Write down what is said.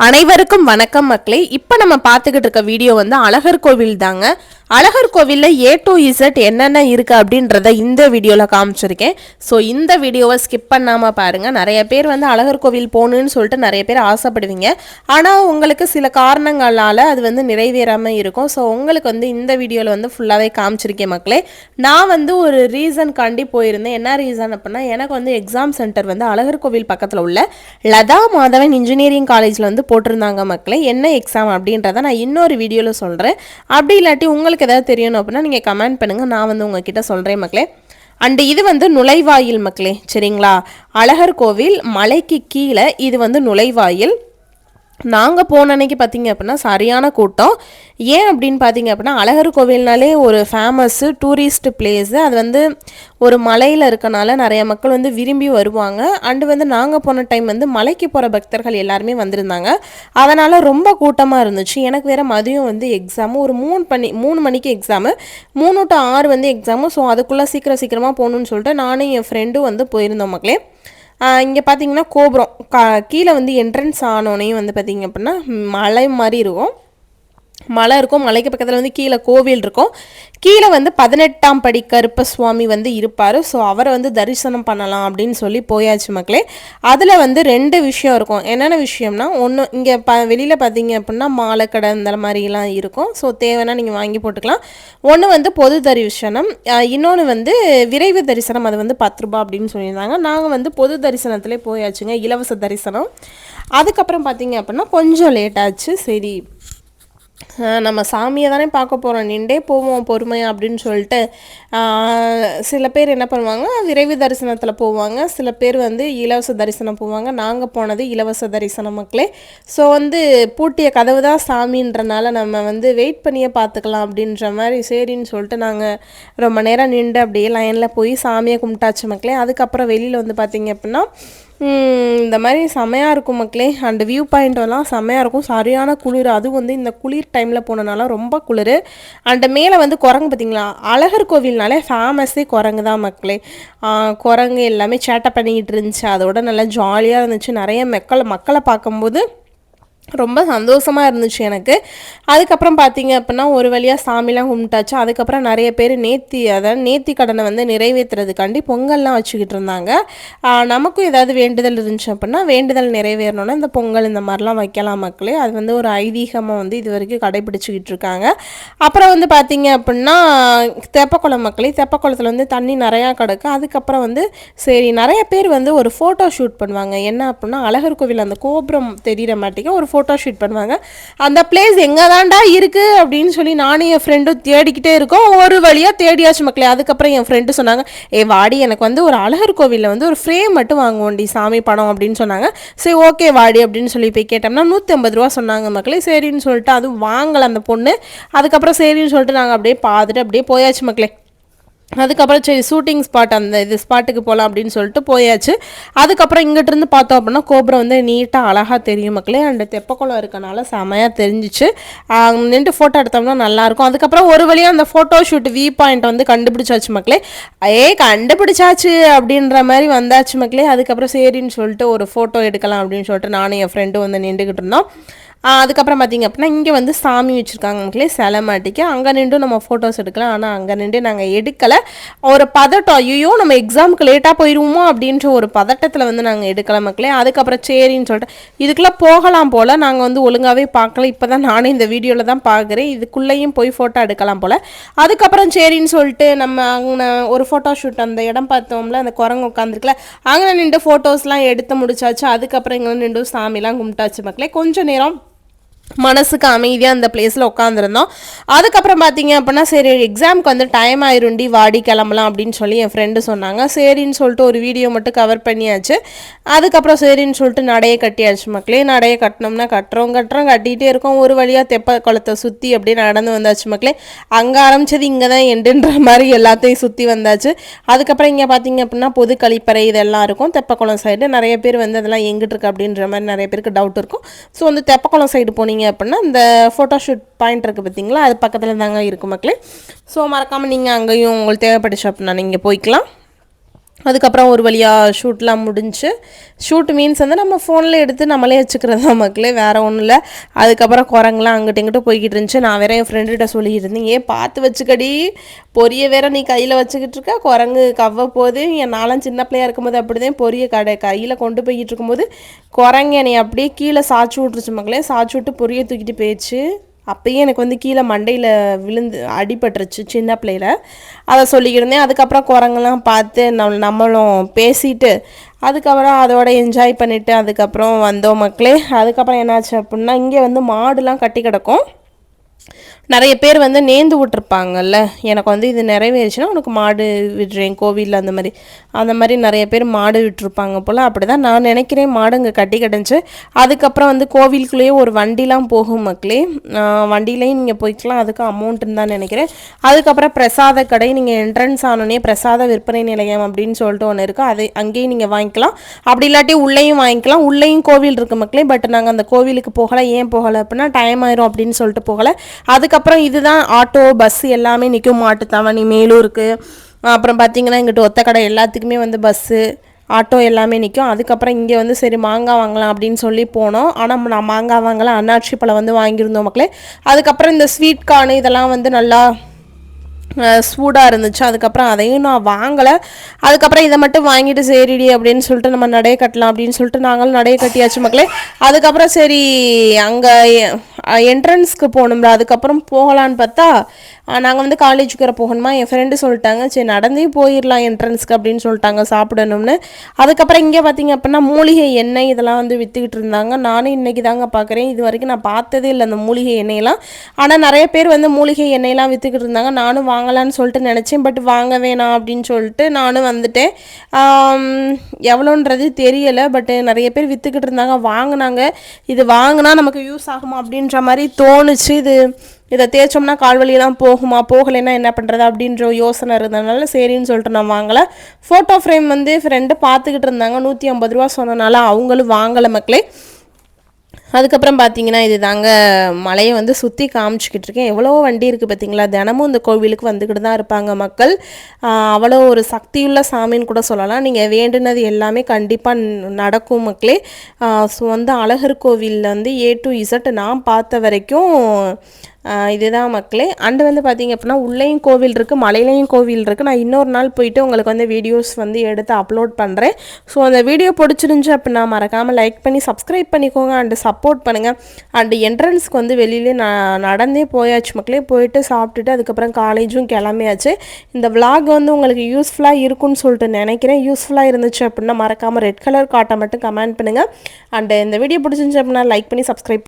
அனைவருக்கும் வணக்கம் மக்களே. இப்போ நம்ம பார்த்துக்கிட்டு இருக்க வீடியோ வந்து அழகர் கோவில் தாங்க அழகர் கோவிலில் ஏ டு இசட் என்னென்ன இருக்குது அப்படின்றத இந்த வீடியோவில் காமிச்சிருக்கேன். ஸோ இந்த வீடியோவை ஸ்கிப் பண்ணாமல் பாருங்கள் நிறைய பேர் வந்து அழகர் கோவில் போகணுன்னு சொல்லிட்டு நிறைய பேர் ஆசைப்படுவீங்க. ஆனால் உங்களுக்கு சில காரணங்களால் அது வந்து நிறைவேறாமல் இருக்கும். ஸோ உங்களுக்கு வந்து இந்த வீடியோவில் வந்து ஃபுல்லாகவே காமிச்சிருக்கேன் மக்களே. நான் வந்து ஒரு ரீசன் காண்டி போயிருந்தேன். என்ன ரீசன் அப்படின்னா எனக்கு வந்து எக்ஸாம் சென்டர் வந்து அழகர் கோவில் பக்கத்தில் உள்ள லதா மாதவன் இன்ஜினியரிங் காலேஜில் வந்து போட்டிருந்தாங்க மக்களே. என்ன எக்ஸாம் அப்படின்றத நான் இன்னொரு வீடியோவில் சொல்கிறேன் அப்படி இல்லாட்டி உங்களுக்கு ஏதாவது தெரியணும் அப்படின்னா நீங்கள் கமெண்ட் பண்ணுங்கள் நான் வந்து உங்ககிட்ட சொல்கிறேன் மக்களே. அண்டு இது வந்து நுழைவாயில் மக்களே. சரிங்களா? அழகர் கோவில் மலைக்கு கீழே இது வந்து நுழைவாயில். நாங்கள் போன அன்னைக்கு பார்த்தீங்க அப்படின்னா சரியான கூட்டம். ஏன் அப்படின்னு பார்த்தீங்க அப்படின்னா அழகர் கோவில்னாலே ஒரு ஃபேமஸ்ஸு டூரிஸ்ட் பிளேஸு அது வந்து ஒரு மலையில் இருக்கனால நிறைய மக்கள் வந்து விரும்பி வருவாங்க. அண்டு வந்து நாங்கள் போன டைம் வந்து மலைக்கு போகிற பக்தர்கள் எல்லாருமே வந்திருந்தாங்க. அதனால் ரொம்ப கூட்டமாக இருந்துச்சு. எனக்கு வேறு மதியம் வந்து எக்ஸாமு ஒரு மூணு பண்ணி மூணு மணிக்கு எக்ஸாமு மூணு டு ஆறு வந்து எக்ஸாமு ஸோ அதுக்குள்ளே சீக்கிரம் சீக்கிரமாக போகணுன்னு சொல்லிட்டு நானும் என் ஃப்ரெண்டும் வந்து போயிருந்தோம் மக்களே. இங்கே பார்த்தீங்கன்னா கோபுரம். கா கீழே வந்து என்ட்ரன்ஸ் ஆனோடனே வந்து பார்த்தீங்க அப்படின்னா மலை மாதிரி இருக்கும். மலை இருக்கும். மலைக்கு பக்கத்தில் வந்து கீழே கோவில் இருக்கும். கீழே வந்து பதினெட்டாம் படி கருப்ப சுவாமி வந்து இருப்பார். ஸோ அவரை வந்து தரிசனம் பண்ணலாம் அப்படின்னு சொல்லி போயாச்சு மக்களே. அதில் வந்து ரெண்டு விஷயம் இருக்கும். என்னென்ன விஷயம்னா ஒன்று இங்கே ப வெளியில் பார்த்தீங்க அப்படின்னா மாலை கடை இந்த மாதிரிலாம் இருக்கும். ஸோ தேவைன்னா நீங்கள் வாங்கி போட்டுக்கலாம். ஒன்று வந்து பொது தரிசனம். இன்னொன்று வந்து விரைவு தரிசனம். அது வந்து பத்து ரூபா அப்படின்னு சொல்லியிருந்தாங்க. நாங்கள் வந்து பொது தரிசனத்திலே போயாச்சுங்க. இலவச தரிசனம். அதுக்கப்புறம் பார்த்தீங்க அப்படின்னா கொஞ்சம் லேட்டாச்சு சரி. நம்ம சாமியை தானே பார்க்க போகிறோம் நின்றே போவோம் பொறுமையாக அப்படின்னு சொல்லிட்டு சில பேர் என்ன பண்ணுவாங்க? விரைவு தரிசனத்தில் போவாங்க. சில பேர் வந்து இலவச தரிசனம் போவாங்க. நாங்கள் போனது இலவச தரிசனம் மக்களே. ஸோ வந்து பூட்டிய கதவு தான் சாமின்றனால நம்ம வந்து வெயிட் பண்ணியே பார்த்துக்கலாம் அப்படின்ற மாதிரி சரின்னு சொல்லிட்டு நாங்கள் ரொம்ப நேரம் நின்று அப்படியே லைனில் போய் சாமியை கும்பிட்டாச்சு மக்களே. அதுக்கப்புறம் வெளியில் வந்து பார்த்திங்க அப்படின்னா இந்த மாதிரி செமையாக இருக்கும் மக்களே. அந்த வியூ பாயிண்ட்டெல்லாம் செமையாக இருக்கும். சரியான குளிர். அதுவும் வந்து இந்த குளிர் டைமில் போனனால ரொம்ப குளிர். அந்த மேலே வந்து குரங்கு பார்த்திங்களா அழகர் கோவில்னாலே ஃபேமஸே குரங்கு தான் மக்களே. குரங்கு எல்லாமே சேட்டை பண்ணிக்கிட்டு இருந்துச்சு. அதோட நல்லா ஜாலியாக இருந்துச்சு. நிறைய மக்களை மக்களை பார்க்கும்போது ரொம்ப சந்தோஷமாக இருந்துச்சு எனக்கு. அதுக்கப்புறம் பார்த்தீங்க அப்படின்னா ஒரு வழியாக சாமிலாம் கும்பிட்டாச்சு. அதுக்கப்புறம் நிறைய பேர் நேத்தி அதாவது நேத்தி கடனை வந்து நிறைவேற்றுறதுக்காண்டி பொங்கல்லாம் வச்சுக்கிட்டு இருந்தாங்க. நமக்கும் ஏதாவது வேண்டுதல் இருந்துச்சு அப்படின்னா வேண்டுதல் நிறைவேறணும்னா இந்த பொங்கல் இந்த மாதிரிலாம் வைக்கலாம் மக்களே. அது வந்து ஒரு ஐதீகமாக வந்து இது வரைக்கும் கடைபிடிச்சிக்கிட்டு இருக்காங்க. அப்புறம் வந்து பார்த்தீங்க அப்படின்னா தெப்பக்குளம் மக்களே தெப்பக்குளத்தில் வந்து தண்ணி நிறையா கிடக்கு. அதுக்கப்புறம் வந்து சரி நிறைய பேர் வந்து ஒரு ஃபோட்டோ ஷூட் பண்ணுவாங்க. என்ன அப்படின்னா அழகர் கோவில் அந்த கோபுரம் தெரிகிற மாட்டேங்க ஒரு ஃபோட்டோ ஷூட் பண்ணுவாங்க. அந்த பிளேஸ் எங்கே தாண்டா இருக்குது அப்படின்னு சொல்லி நானும் என் ஃப்ரெண்டும் தேடிக்கிட்டே இருக்கோம். ஒரு வழியாக தேடியாச்சு மக்களே. அதுக்கப்புறம் என் ஃப்ரெண்டு சொன்னாங்க ஏ வாடி எனக்கு வந்து ஒரு அழகர் கோவிலில் வந்து ஒரு ஃப்ரேம் மட்டும் வாங்குவோண்டி சாமி படம் அப்படின்னு சொன்னாங்க. சரி ஓகே வாடி அப்படின்னு சொல்லி போய் கேட்டோம்னா நூற்றி ஐம்பது ரூபா சொன்னாங்க மக்களே. சரின்னு சொல்லிட்டு அதுவும் வாங்கலை அந்த பொண்ணு. அதுக்கப்புறம் சரின்னு சொல்லிட்டு நாங்கள் அப்படியே பார்த்துட்டு அப்படியே போயாச்சு மக்களே. அதுக்கப்புறம் சரி ஷூட்டிங் ஸ்பாட் அந்த இது ஸ்பாட்டுக்கு போகலாம் அப்படின்னு சொல்லிட்டு போயாச்சு. அதுக்கப்புறம் இங்கிட்டிருந்து பார்த்தோம் அப்படின்னா கோபுரம் வந்து நீட்டாக அழகாக தெரியும் மக்களே. அண்ட் தெப்பக்குளம் இருக்கனால செமையாக தெரிஞ்சிச்சு. நின்று ஃபோட்டோ எடுத்தோம்னா நல்லாயிருக்கும். அதுக்கப்புறம் ஒரு வழியாக அந்த ஃபோட்டோ ஷூட் வி பாயிண்ட் வந்து கண்டுபிடிச்சாச்சு மக்களே. ஏ கண்டுபிடிச்சாச்சு அப்படின்ற மாதிரி வந்தாச்சு மக்களே. அதுக்கப்புறம் சரின்னு சொல்லிட்டு ஒரு ஃபோட்டோ எடுக்கலாம் அப்படின்னு சொல்லிட்டு நானும் என் ஃப்ரெண்டும் வந்து நின்றுக்கிட்டு இருந்தோம். அதுக்கப்புறம் பார்த்திங்க அப்படின்னா இங்கே வந்து சாமி வச்சுருக்காங்க மக்களே சிலை மாட்டிக்கு. அங்கே நின்று நம்ம ஃபோட்டோஸ் எடுக்கலாம். ஆனால் அங்கே நின்று நாங்கள் எடுக்கலை. ஒரு பதட்டம் ஐயோ நம்ம எக்ஸாமுக்கு லேட்டாக போயிடுவோமோ அப்படின்ற ஒரு பதட்டத்தில் வந்து நாங்கள் எடுக்கலை மக்களே. அதுக்கப்புறம் சரின்னு சொல்லிட்டு இதுக்குள்ளே போகலாம் போல். நாங்கள் வந்து ஒழுங்காகவே பார்க்கல. இப்போ தான் நானே இந்த வீடியோவில் தான் பார்க்குறேன் இதுக்குள்ளேயும் போய் ஃபோட்டோ எடுக்கலாம் போல். அதுக்கப்புறம் சரின்னு சொல்லிட்டு நம்ம அங்கே ஒரு ஃபோட்டோ ஷூட் அந்த இடம் பார்த்தோம்ல அந்த குரங்கு உட்காந்துருக்குல அங்கே நின்று ஃபோட்டோஸ்லாம் எடுத்து முடிச்சாச்சு. அதுக்கப்புறம் இங்கே நின்று சாமிலாம் கும்பிட்டாச்சு மக்களே. கொஞ்சம் நேரம் மனசுக்கு அமைதியாக அந்த பிளேஸில் உட்காந்துருந்தோம் அதுக்கப்புறம் பார்த்தீங்க அப்படின்னா சரி எக்ஸாமுக்கு வந்து டைம் ஆயிருண்டி வாடி கிளம்பலாம் அப்படின்னு சொல்லி என் ஃப்ரெண்டு சொன்னாங்க. சரின்னு சொல்லிட்டு ஒரு வீடியோ மட்டும் கவர் பண்ணியாச்சு. அதுக்கப்புறம் சரின்னு சொல்லிட்டு நடையை கட்டியாச்சு மக்களே. நடையை கட்டினோம்னா கட்டுறோம் கட்டுறோம் கட்டிகிட்டே இருக்கோம். ஒரு வழியாக தெப்ப குளத்தை சுற்றி அப்படியே நடந்து வந்தாச்சு மக்களே. அங்கே ஆரம்பிச்சது இங்கே தான் எண்டுன்ற மாதிரி எல்லாத்தையும் சுற்றி வந்தாச்சு. அதுக்கப்புறம் இங்கே பார்த்தீங்க அப்படின்னா பொது கழிப்பறை இதெல்லாம் இருக்கும். தெப்பக்குளம் சைடு நிறைய பேர் வந்து அதெல்லாம் எங்கிட்டு இருக்கு அப்படின்ற மாதிரி நிறைய பேருக்கு டவுட் இருக்கும். ஸோ வந்து தெப்பக்குளம் சைடு போனீங்க அப்படின்னா இந்த ஃபோட்டோஷூட் பாயிண்ட் இருக்குது பார்த்தீங்களா அது பக்கத்தில் தாங்க இருக்கும் மக்களே. ஸோ மறக்காமல் நீங்கள் அங்கேயும் உங்களுக்கு தேவைப்பட்டுச்சு அப்படின்னா நீங்கள் போய்க்கலாம். அதுக்கப்புறம் ஒரு வழியாக ஷூட்லாம் முடிஞ்சு ஷூட் மீன்ஸ் வந்து நம்ம ஃபோனில் எடுத்து நம்மளே வச்சுக்கிறது தான் மக்களே வேறு ஒன்றும் இல்லை. அதுக்கப்புறம் குரங்கெலாம் அங்கிட்ட இங்கிட்டு போய்கிட்டு இருந்துச்சு. நான் வேற என் ஃப்ரெண்டுகிட்ட சொல்லிக்கிட்டு இருந்தேன் ஏன் பார்த்து வச்சுக்கடி. பொரிய வேற நீ கையில் வச்சுக்கிட்டு இருக்க. குரங்கு கவ்வ போது என் நாளும் சின்ன பிள்ளையா இருக்கும்போது அப்படி தான் பொரிய கடை கையில் கொண்டு போய்கிட்டு இருக்கும்போது குரங்கு என்னை அப்படியே கீழே சாய்ச்சி விட்ருச்சு மக்களே. சாய்ச்சி விட்டு பொரிய தூக்கிட்டு போயிடுச்சு. அப்பயே எனக்கு வந்து கீழே மண்டையில் விழுந்து அடிபட்டுருச்சு சின்ன பிள்ளையில. அதை சொல்லிக்கிருந்தேன் அதுக்கப்புறம் குரங்கெல்லாம் பார்த்து நம்ம நம்மளும் பேசிட்டு அதுக்கப்புறம் அதோட என்ஜாய் பண்ணிவிட்டு அதுக்கப்புறம் வந்தோம் மக்களே. அதுக்கப்புறம் என்னாச்சு அப்படின்னா இங்கே வந்து மாடுலாம் கட்டி கிடக்கும். நிறைய பேர் வந்து நேந்து விட்டுருப்பாங்கல்ல. எனக்கு வந்து இது நிறைவேறுச்சுன்னா உனக்கு மாடு விடுறேன் கோவிலில் அந்த மாதிரி. அந்த மாதிரி நிறைய பேர் மாடு விட்டுருப்பாங்க போல். அப்படி தான் நான் நினைக்கிறேன் மாடு இங்கே கட்டி கிடந்துச்சு. அதுக்கப்புறம் வந்து கோவிலுக்குள்ளேயே ஒரு வண்டிலாம் போகும் மக்களே. வண்டியிலையும் நீங்கள் போய்க்கலாம். அதுக்கு அமௌண்ட்டுன்னு தான் நினைக்கிறேன். அதுக்கப்புறம் பிரசாத கடை. நீங்கள் என்ட்ரன்ஸ் ஆனோடனே பிரசாத விற்பனை நிலையம் அப்படின்னு சொல்லிட்டு ஒன்று இருக்குது அதை அங்கேயும் நீங்கள் வாங்கிக்கலாம். அப்படி இல்லாட்டி உள்ளேயும் வாங்கிக்கலாம். உள்ளேயும் கோவில் இருக்குது மக்களே. பட் நாங்கள் அந்த கோவிலுக்கு போகலை. ஏன் போகலை அப்படின்னா டைம் ஆயிரும் அப்படின்னு சொல்லிட்டு போகலை. அதுக்கப்புறம் இதுதான் ஆட்டோ பஸ் எல்லாமே நிற்கும் மாட்டுத்தாவணி மேலூருக்கு. அப்புறம் பார்த்தீங்கன்னா இங்கிட்ட ஒத்தக்கடை எல்லாத்துக்குமே வந்து பஸ்ஸு ஆட்டோ எல்லாமே நிற்கும் அதுக்கப்புறம் இங்கே வந்து சரி மாங்காய் வாங்கலாம் அப்படின்னு சொல்லி போனோம். ஆனால் நான் மாங்காய் வாங்கலாம் அன்னாட்சி பழம் வந்து வாங்கியிருந்தோம் மக்களே. அதுக்கப்புறம் இந்த ஸ்வீட் கார்னு இதெல்லாம் வந்து நல்லா சூடாக இருந்துச்சு. அதுக்கப்புறம் அதையும் நான் வாங்கலை. அதுக்கப்புறம் இதை மட்டும் வாங்கிட்டு சரிடி அப்படின்னு சொல்லிட்டு நம்ம நடைய கட்டலாம் அப்படின்னு சொல்லிட்டு நாங்களும் நடைய கட்டியாச்சு மக்களே. அதுக்கப்புறம் சரி அங்கே என்ட்ரன்ஸ்க்கு போகணும்ல அதுக்கப்புறம் போகலான்னு பார்த்தா நாங்கள் வந்து காலேஜுக்கு வர போகணுமா? என் ஃப்ரெண்டு சொல்லிட்டாங்க சரி நடந்தே போயிடலாம் என்ட்ரன்ஸ்க்கு அப்படின்னு சொல்லிட்டாங்க சாப்பிடணும்னு. அதுக்கப்புறம் இங்கே பார்த்தீங்க அப்படின்னா மூலிகை எண்ணெய் இதெல்லாம் வந்து விற்றுக்கிட்டு இருந்தாங்க. நானும் இன்றைக்கி தாங்க பார்க்குறேன் இது வரைக்கும் நான் பார்த்ததே இல்லை அந்த மூலிகை எண்ணெயெல்லாம். ஆனால் நிறைய பேர் வந்து மூலிகை எண்ணெயெல்லாம் விற்றுக்கிட்டு இருந்தாங்க. நானும் வாங்கலான்னு சொல்லிட்டு நினச்சேன் பட் வாங்க வேணாம் அப்படின்னு சொல்லிட்டு நானும் வந்துட்டேன். எவ்வளோன்றது தெரியலை பட் நிறைய பேர் விற்றுக்கிட்டு இருந்தாங்க வாங்கினாங்க. இது வாங்கினா நமக்கு யூஸ் ஆகுமா அப்படின்ற மாதிரி தோணுச்சு. இது இதை தேய்ச்சோம்னா கால்வழியெல்லாம் போகுமா? போகலைன்னா என்ன பண்ணுறது அப்படின்ற யோசனை இருந்ததுனால சரின்னு சொல்லிட்டு நான் வாங்கலை. ஃபோட்டோ ஃப்ரேம் வந்து ஃப்ரெண்டு பார்த்துக்கிட்டு இருந்தாங்க. நூற்றி ஐம்பது ரூபா சொன்னனால அவங்களும் வாங்கலை மக்களே. அதுக்கப்புறம் பார்த்தீங்கன்னா இது தாங்க மலையை வந்து சுற்றி காமிச்சிக்கிட்டு இருக்கேன். எவ்வளோ வண்டி இருக்குது பார்த்தீங்களா தினமும் இந்த கோவிலுக்கு வந்துக்கிட்டு தான் இருப்பாங்க மக்கள். அவ்வளோ ஒரு சக்தியுள்ள சாமின்னு கூட சொல்லலாம். நீங்கள் வேண்டுனது எல்லாமே கண்டிப்பாக நடக்கும் மக்களே. ஸோ வந்து அழகர் கோவிலில் வந்து ஏ டு இசட் நான் பார்த்த வரைக்கும் இதுதான் மக்களே. அண்டு வந்து பார்த்திங்க அப்படின்னா உள்ளேயும் கோவில் இருக்குது மலையிலையும் கோவில் இருக்குது நான் இன்னொரு நாள் போயிட்டு உங்களுக்கு வந்து வீடியோஸ் வந்து எடுத்து அப்லோட் பண்ணுறேன் ஸோ அந்த வீடியோ பிடிச்சிருந்துச்சு அப்படின்னா மறக்காமல் லைக் பண்ணி சப்ஸ்கிரைப் பண்ணிக்கோங்க. அண்டு சப்போர்ட் பண்ணுங்கள் அண்டு என்ட்ரன்ஸ்க்கு வந்து வெளியிலே நான் நடந்தே போயாச்சு மக்களே. போயிட்டு சாப்பிட்டுட்டு அதுக்கப்புறம் காலேஜும் கிளம்பியாச்சு. இந்த விளாக் வந்து உங்களுக்கு யூஸ்ஃபுல்லாக இருக்கும்னு சொல்லிட்டு நினைக்கிறேன். யூஸ்ஃபுல்லாக இருந்துச்சு அப்படின்னா மறக்காமல் ரெட் கலர் காட்டை மட்டும் கமெண்ட் பண்ணுங்கள் அண்டு இந்த வீடியோ பிடிச்சிருந்துச்சு அப்படின்னா லைக் பண்ணி சப்ஸ்கிரைப்